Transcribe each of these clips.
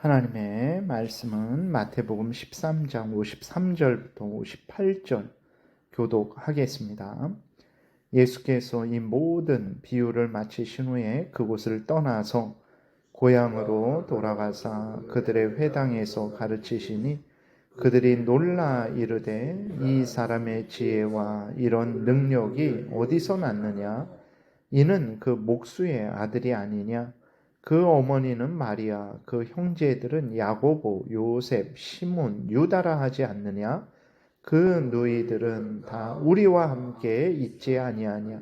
하나님의 말씀은 마태복음 13장 53절부터 58절 교독하겠습니다. 예수께서 이 모든 비유를 마치신 후에 그곳을 떠나서 고향으로 돌아가사 그들의 회당에서 가르치시니 그들이 놀라 이르되 이 사람의 지혜와 이런 능력이 어디서 났느냐 이는 그 목수의 아들이 아니냐 그 어머니는 마리아, 그 형제들은 야고보, 요셉, 시몬, 유다라 하지 않느냐? 그 누이들은 다 우리와 함께 있지 아니하냐?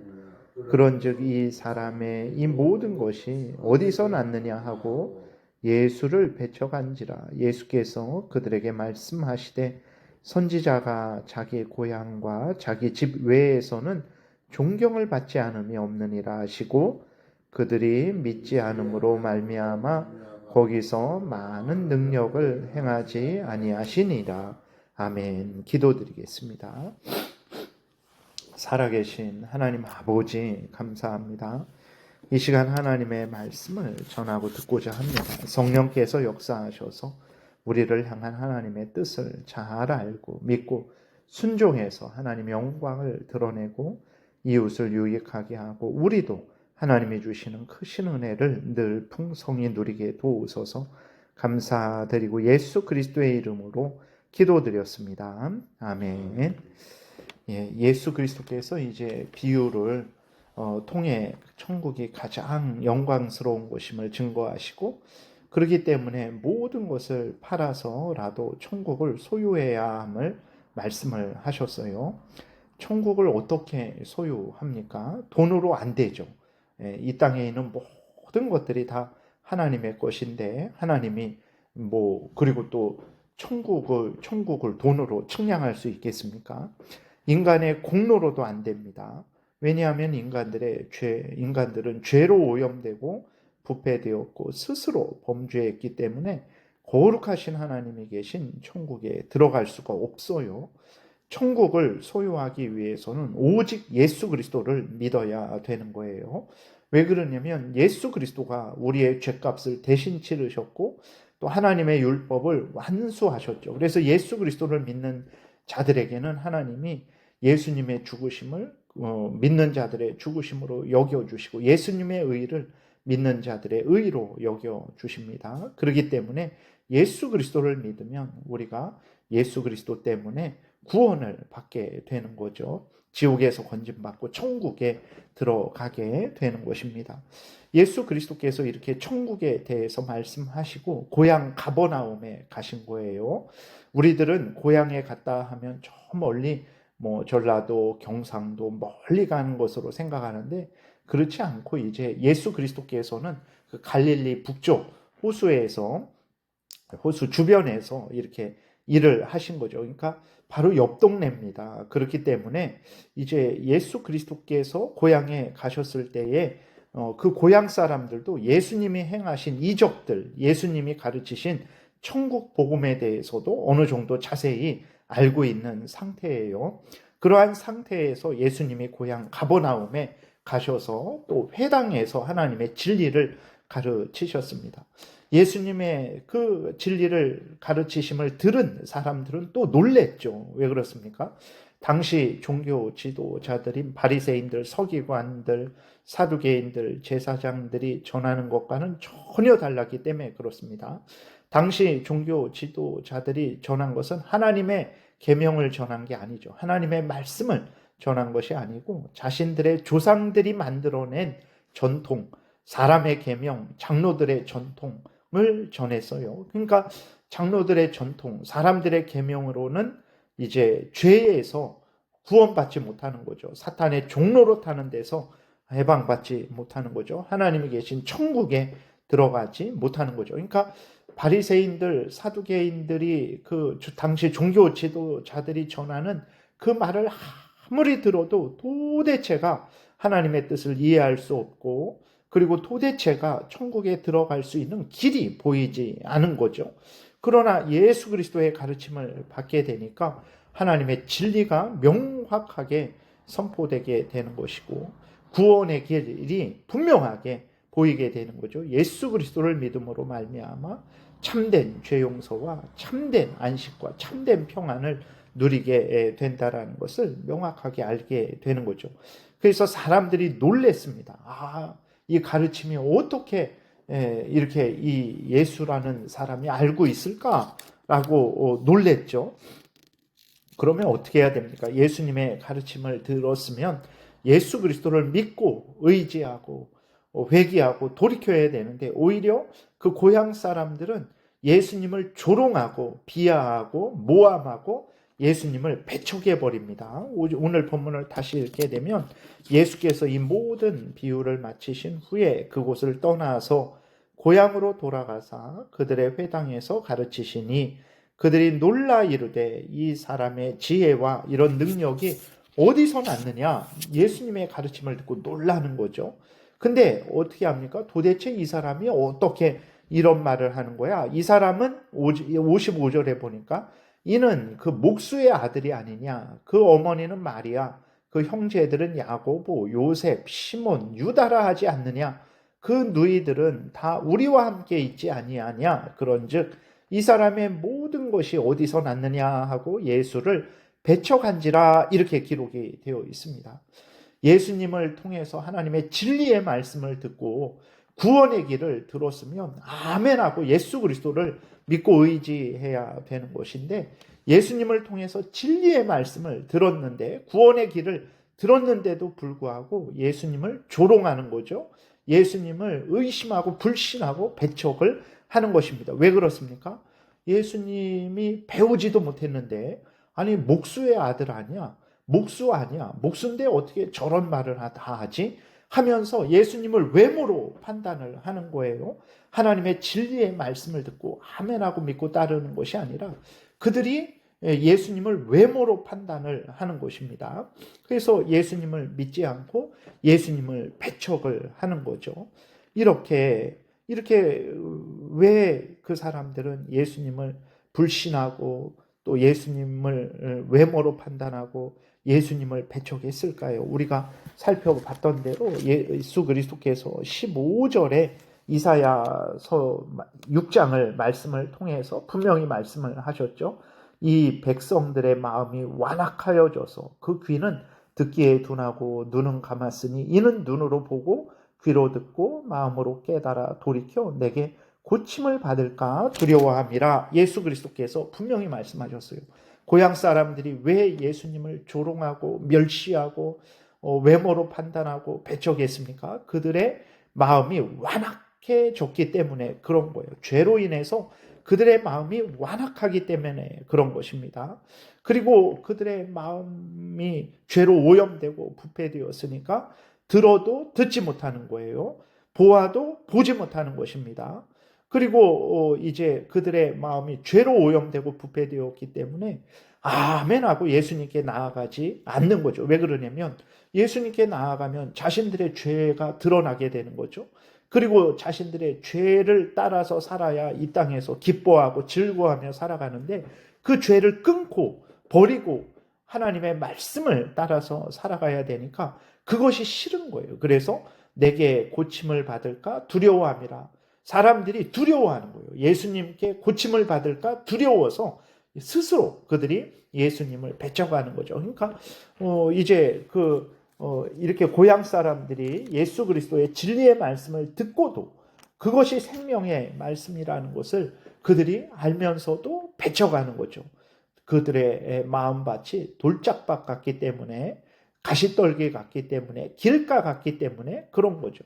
그런즉 이 사람의 이 모든 것이 어디서 났느냐 하고 예수를 배척한지라 예수께서 그들에게 말씀하시되 선지자가 자기 고향과 자기 집 외에서는 존경을 받지 않음이 없느니라 하시고 그들이 믿지 않음으로 말미암아 거기서 많은 능력을 행하지 아니하시니라. 아멘. 기도드리겠습니다. 살아계신 하나님 아버지 감사합니다. 이 시간 하나님의 말씀을 전하고 듣고자 합니다. 성령께서 역사하셔서 우리를 향한 하나님의 뜻을 잘 알고 믿고 순종해서 하나님의 영광을 드러내고 이웃을 유익하게 하고 우리도 하나님이 주시는 크신 은혜를 늘 풍성히 누리게 도우소서 감사드리고 예수 그리스도의 이름으로 기도드렸습니다. 아멘. 예, 예수 그리스도께서 이제 비유를 어, 통해 천국이 가장 영광스러운 곳임을 증거하시고 그렇기 때문에 모든 것을 팔아서라도 천국을 소유해야 함을 말씀을 하셨어요. 천국을 어떻게 소유합니까? 돈으로 안 되죠. 예, 이 땅에 있는 모든 것들이 다 하나님의 것인데 하나님이 뭐 그리고 또 천국을 천국을 돈으로 측량할 수 있겠습니까? 인간의 공로로도 안 됩니다. 왜냐하면 인간들의 죄 인간들은 죄로 오염되고 부패되었고 스스로 범죄했기 때문에 거룩하신 하나님이 계신 천국에 들어갈 수가 없어요. 천국을 소유하기 위해서는 오직 예수 그리스도를 믿어야 되는 거예요. 왜 그러냐면 예수 그리스도가 우리의 죄값을 대신 치르셨고 또 하나님의 율법을 완수하셨죠. 그래서 예수 그리스도를 믿는 자들에게는 하나님이 예수님의 죽으심을 어, 믿는 자들의 죽으심으로 여겨 주시고 예수님의 의를 믿는 자들의 의로 여겨 주십니다. 그렇기 때문에 예수 그리스도를 믿으면 우리가 예수 그리스도 때문에 구원을 받게 되는 거죠. 지옥에서 건진받고 천국에 들어가게 되는 것입니다. 예수 그리스도께서 이렇게 천국에 대해서 말씀하시고 고향 가버나움에 가신 거예요. 우리들은 고향에 갔다 하면 저 멀리 뭐 전라도, 경상도 멀리 가는 것으로 생각하는데 그렇지 않고 이제 예수 그리스도께서는 그 갈릴리 북쪽 호수에서 호수 주변에서 이렇게 일을 하신 거죠. 그러니까 바로 옆 동네입니다. 그렇기 때문에 이제 예수 그리스도께서 고향에 가셨을 때에 어, 그 고향 사람들도 예수님이 행하신 이적들, 예수님이 가르치신 천국 복음에 대해서도 어느 정도 자세히 알고 있는 상태예요. 그러한 상태에서 예수님이 고향 가버나움에 가셔서 또 회당에서 하나님의 진리를 가르치셨습니다. 예수님의 그 진리를 가르치심을 들은 사람들은 또 놀랬죠. 왜 그렇습니까? 당시 종교 지도자들인 바리새인들, 서기관들, 사두개인들, 제사장들이 전하는 것과는 전혀 달랐기 때문에 그렇습니다. 당시 종교 지도자들이 전한 것은 하나님의 계명을 전한 게 아니죠. 하나님의 말씀을 전한 것이 아니고 자신들의 조상들이 만들어낸 전통, 사람의 계명, 장로들의 전통, 을 전했어요. 그러니까 장로들의 전통, 사람들의 계명으로는 이제 죄에서 구원받지 못하는 거죠. 사탄의 종로로 타는 데서 해방받지 못하는 거죠. 하나님이 계신 천국에 들어가지 못하는 거죠. 그러니까 바리새인들, 사두개인들이 그 당시 종교 지도자들이 전하는 그 말을 아무리 들어도 도대체가 하나님의 뜻을 이해할 수 없고 그리고 도대체가 천국에 들어갈 수 있는 길이 보이지 않은 거죠. 그러나 예수 그리스도의 가르침을 받게 되니까 하나님의 진리가 명확하게 선포되게 되는 것이고 구원의 길이 분명하게 보이게 되는 거죠. 예수 그리스도를 믿음으로 말미암아 참된 죄 용서와 참된 안식과 참된 평안을 누리게 된다라는 것을 명확하게 알게 되는 거죠. 그래서 사람들이 놀랬습니다. 아, 이 가르침이 어떻게 이렇게 이 예수라는 사람이 알고 있을까라고 놀랬죠. 그러면 어떻게 해야 됩니까? 예수님의 가르침을 들었으면 예수 그리스도를 믿고 의지하고 회개하고 돌이켜야 되는데 오히려 그 고향 사람들은 예수님을 조롱하고 비하하고 모함하고 예수님을 배척해 버립니다. 오늘 본문을 다시 읽게 되면 예수께서 이 모든 비유를 마치신 후에 그곳을 떠나서 고향으로 돌아가사 그들의 회당에서 가르치시니 그들이 놀라 이르되 이 사람의 지혜와 이런 능력이 어디서 났느냐? 예수님의 가르침을 듣고 놀라는 거죠. 근데 어떻게 합니까? 도대체 이 사람이 어떻게 이런 말을 하는 거야? 이 사람은 55절에 보니까 이는 그 목수의 아들이 아니냐? 그 어머니는 마리아, 그 형제들은 야고보, 요셉, 시몬, 유다라 하지 않느냐? 그 누이들은 다 우리와 함께 있지 아니하냐? 그런즉 이 사람의 모든 것이 어디서 났느냐 하고 예수를 배척한지라 이렇게 기록이 되어 있습니다. 예수님을 통해서 하나님의 진리의 말씀을 듣고 구원의 길을 들었으면 아멘하고 예수 그리스도를 믿고 의지해야 되는 것인데 예수님을 통해서 진리의 말씀을 들었는데 구원의 길을 들었는데도 불구하고 예수님을 조롱하는 거죠. 예수님을 의심하고 불신하고 배척을 하는 것입니다. 왜 그렇습니까? 예수님이 배우지도 못했는데 아니 목수의 아들 아니야? 목수 아니야? 목수인데 어떻게 저런 말을 다 하지? 하면서 예수님을 외모로 판단을 하는 거예요. 하나님의 진리의 말씀을 듣고 아멘하고 믿고 따르는 것이 아니라 그들이 예수님을 외모로 판단을 하는 것입니다. 그래서 예수님을 믿지 않고 예수님을 배척을 하는 거죠. 이렇게 이렇게 왜 그 사람들은 예수님을 불신하고 또 예수님을 외모로 판단하고 예수님을 배척했을까요? 우리가 살펴봤던 대로 예수 그리스도께서 15절에 이사야서 6장을 말씀을 통해서 분명히 말씀을 하셨죠. 이 백성들의 마음이 완악하여져서 그 귀는 듣기에 둔하고 눈은 감았으니 이는 눈으로 보고 귀로 듣고 마음으로 깨달아 돌이켜 내게 고침을 받을까 두려워함이라 예수 그리스도께서 분명히 말씀하셨어요. 고향 사람들이 왜 예수님을 조롱하고 멸시하고 어, 외모로 판단하고 배척했습니까? 그들의 마음이 완악해졌기 때문에 그런 거예요. 죄로 인해서 그들의 마음이 완악하기 때문에 그런 것입니다. 그리고 그들의 마음이 죄로 오염되고 부패되었으니까 들어도 듣지 못하는 거예요. 보아도 보지 못하는 것입니다. 그리고 어, 이제 그들의 마음이 죄로 오염되고 부패되었기 때문에 아멘 하고 예수님께 나아가지 않는 거죠. 왜 그러냐면 예수님께 나아가면 자신들의 죄가 드러나게 되는 거죠. 그리고 자신들의 죄를 따라서 살아야 이 땅에서 기뻐하고 즐거워하며 살아가는데 그 죄를 끊고 버리고 하나님의 말씀을 따라서 살아가야 되니까 그것이 싫은 거예요. 그래서 내게 고침을 받을까 두려워함이라. 사람들이 두려워하는 거예요. 예수님께 고침을 받을까 두려워서 스스로 그들이 예수님을 배척하는 거죠. 그러니까 어 이제 그 어 이렇게 고향 사람들이 예수 그리스도의 진리의 말씀을 듣고도 그것이 생명의 말씀이라는 것을 그들이 알면서도 배척하는 거죠. 그들의 마음밭이 돌짝밭 같기 때문에 가시떨기 같기 때문에 길가 같기 때문에 그런 거죠.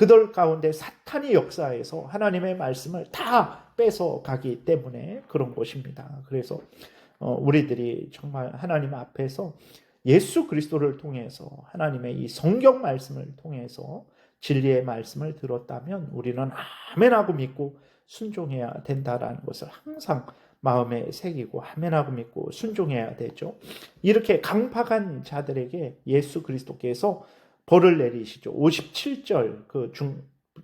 그들 가운데 사탄이 역사해서 하나님의 말씀을 다 뺏어 가기 때문에 그런 것입니다. 그래서 어, 우리들이 정말 하나님 앞에서 예수 그리스도를 통해서 하나님의 이 성경 말씀을 통해서 진리의 말씀을 들었다면 우리는 아멘하고 믿고 순종해야 된다라는 것을 항상 마음에 새기고 아멘하고 믿고 순종해야 되죠. 이렇게 강팍한 자들에게 예수 그리스도께서 벌을 내리시죠. 57절 그 중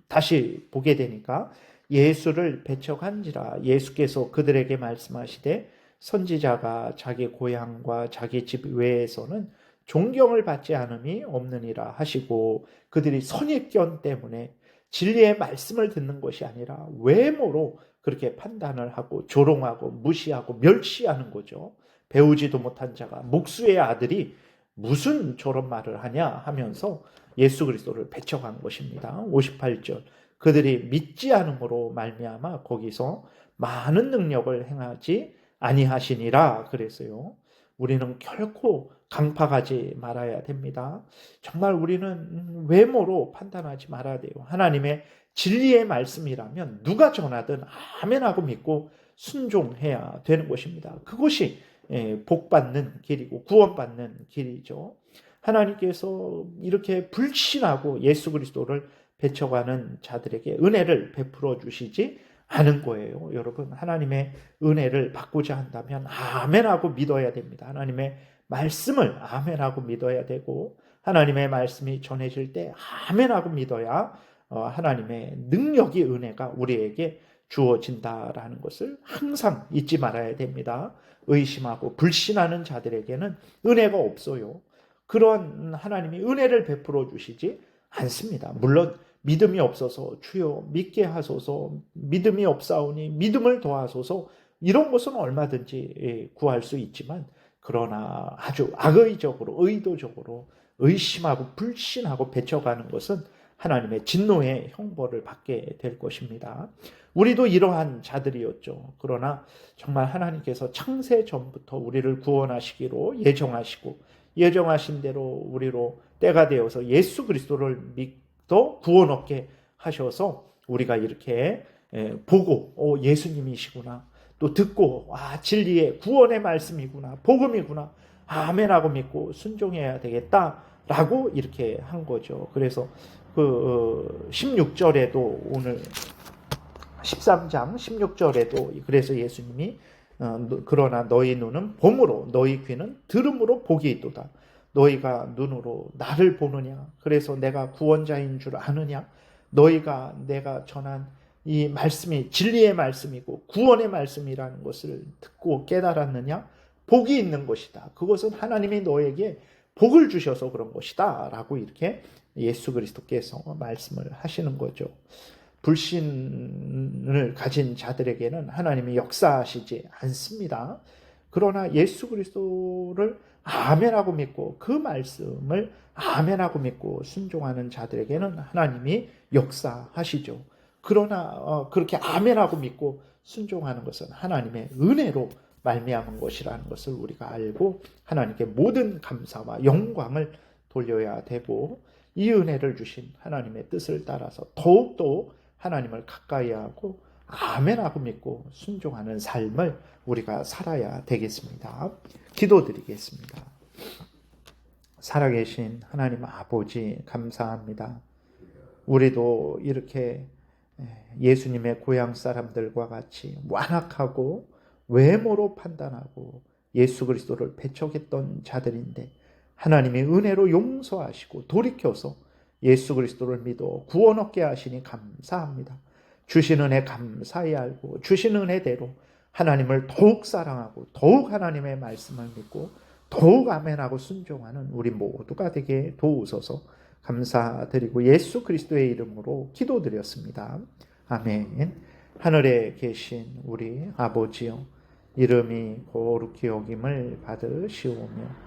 다시 보게 되니까 예수를 배척한지라 예수께서 그들에게 말씀하시되 선지자가 자기 고향과 자기 집 외에서는 존경을 받지 않음이 없느니라 하시고 그들이 선입견 때문에 진리의 말씀을 듣는 것이 아니라 외모로 그렇게 판단을 하고 조롱하고 무시하고 멸시하는 거죠. 배우지도 못한 자가 목수의 아들이 무슨 저런 말을 하냐 하면서 예수 그리스도를 배척한 것입니다. 58절 그들이 믿지 않음으로 말미암아 거기서 많은 능력을 행하지 아니하시니라 그랬어요. 우리는 결코 강팍하지 말아야 됩니다. 정말 우리는 외모로 판단하지 말아야 돼요. 하나님의 진리의 말씀이라면 누가 전하든 아멘하고 믿고 순종해야 되는 것입니다. 그것이 예, 복받는 길이고 구원받는 길이죠. 하나님께서 이렇게 불신하고 예수 그리스도를 배척하는 자들에게 은혜를 베풀어 주시지 않은 거예요. 여러분, 하나님의 은혜를 받고자 한다면 아멘하고 믿어야 됩니다. 하나님의 말씀을 아멘하고 믿어야 되고, 하나님의 말씀이 전해질 때 아멘하고 믿어야 어, 하나님의 능력이 은혜가 우리에게 주어진다라는 것을 항상 잊지 말아야 됩니다. 의심하고 불신하는 자들에게는 은혜가 없어요. 그런 하나님이 은혜를 베풀어 주시지 않습니다. 물론 믿음이 없어서 주여 믿게 하소서 믿음이 없사오니 믿음을 더하소서 이런 것은 얼마든지 예, 구할 수 있지만 그러나 아주 악의적으로 의도적으로 의심하고 불신하고 배척하는 것은 하나님의 진노의 형벌을 받게 될 것입니다. 우리도 이러한 자들이었죠. 그러나 정말 하나님께서 창세 전부터 우리를 구원하시기로 예정하시고 예정하신 대로 우리로 때가 되어서 예수 그리스도를 믿도 구원 얻게 하셔서 우리가 이렇게 보고 오, 예수님이시구나 또 듣고 아 진리의 구원의 말씀이구나 복음이구나 아멘하고 믿고 순종해야 되겠다라고 이렇게 한 거죠. 그래서 그 16절에도 어, 오늘 13장 16절에도 그래서 예수님이 어, 그러나 너희 눈은 봄으로 너희 귀는 들음으로 복이 있도다. 너희가 눈으로 나를 보느냐? 그래서 내가 구원자인 줄 아느냐? 너희가 내가 전한 이 말씀이 진리의 말씀이고 구원의 말씀이라는 것을 듣고 깨달았느냐? 복이 있는 것이다. 그것은 하나님이 너에게 복을 주셔서 그런 것이다. 라고 이렇게 예수 그리스도께서 말씀을 하시는 거죠. 불신을 가진 자들에게는 하나님이 역사하시지 않습니다. 그러나 예수 그리스도를 아멘하고 믿고 그 말씀을 아멘하고 믿고 순종하는 자들에게는 하나님이 역사하시죠. 그러나 어, 그렇게 아멘하고 믿고 순종하는 것은 하나님의 은혜로 말미암은 것이라는 것을 우리가 알고 하나님께 모든 감사와 영광을 돌려야 되고 이 은혜를 주신 하나님의 뜻을 따라서 더욱더 하나님을 가까이 하고 아멘하고 믿고 순종하는 삶을 우리가 살아야 되겠습니다. 기도드리겠습니다. 살아계신 하나님 아버지 감사합니다. 우리도 이렇게 예수님의 고향 사람들과 같이 완악하고 외모로 판단하고 예수 그리스도를 배척했던 자들인데 하나님의 은혜로 용서하시고 돌이켜서 예수 그리스도를 믿어 구원 얻게 하시니 감사합니다. 주신 은혜 감사히 알고 주신 은혜대로 하나님을 더욱 사랑하고 더욱 하나님의 말씀을 믿고 더욱 아멘하고 순종하는 우리 모두가 되게 도우소서 감사드리고 예수 그리스도의 이름으로 기도드렸습니다. 아멘. 하늘에 계신 우리 아버지여 이름이 거룩히 여김을 받으시오며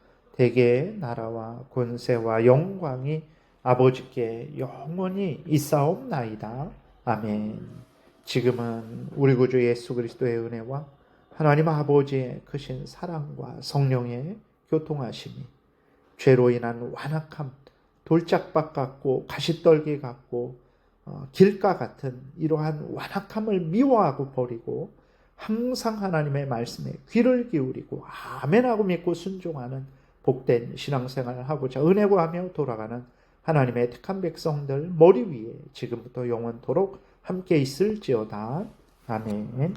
대개 나라와 권세와 영광이 아버지께 영원히 있사옵나이다. 아멘. 지금은 우리 구주 예수 그리스도의 은혜와 하나님 아버지의 크신 사랑과 성령의 교통하심이 죄로 인한 완악함, 돌짝박 같고 가시떨기 같고 어, 길가 같은 이러한 완악함을 미워하고 버리고 항상 하나님의 말씀에 귀를 기울이고 아멘하고 믿고 순종하는 복된 신앙생활을 하고자 은혜 구하며 돌아가는 하나님의 택한 백성들 머리 위에 지금부터 영원토록 함께 있을지어다. 아멘.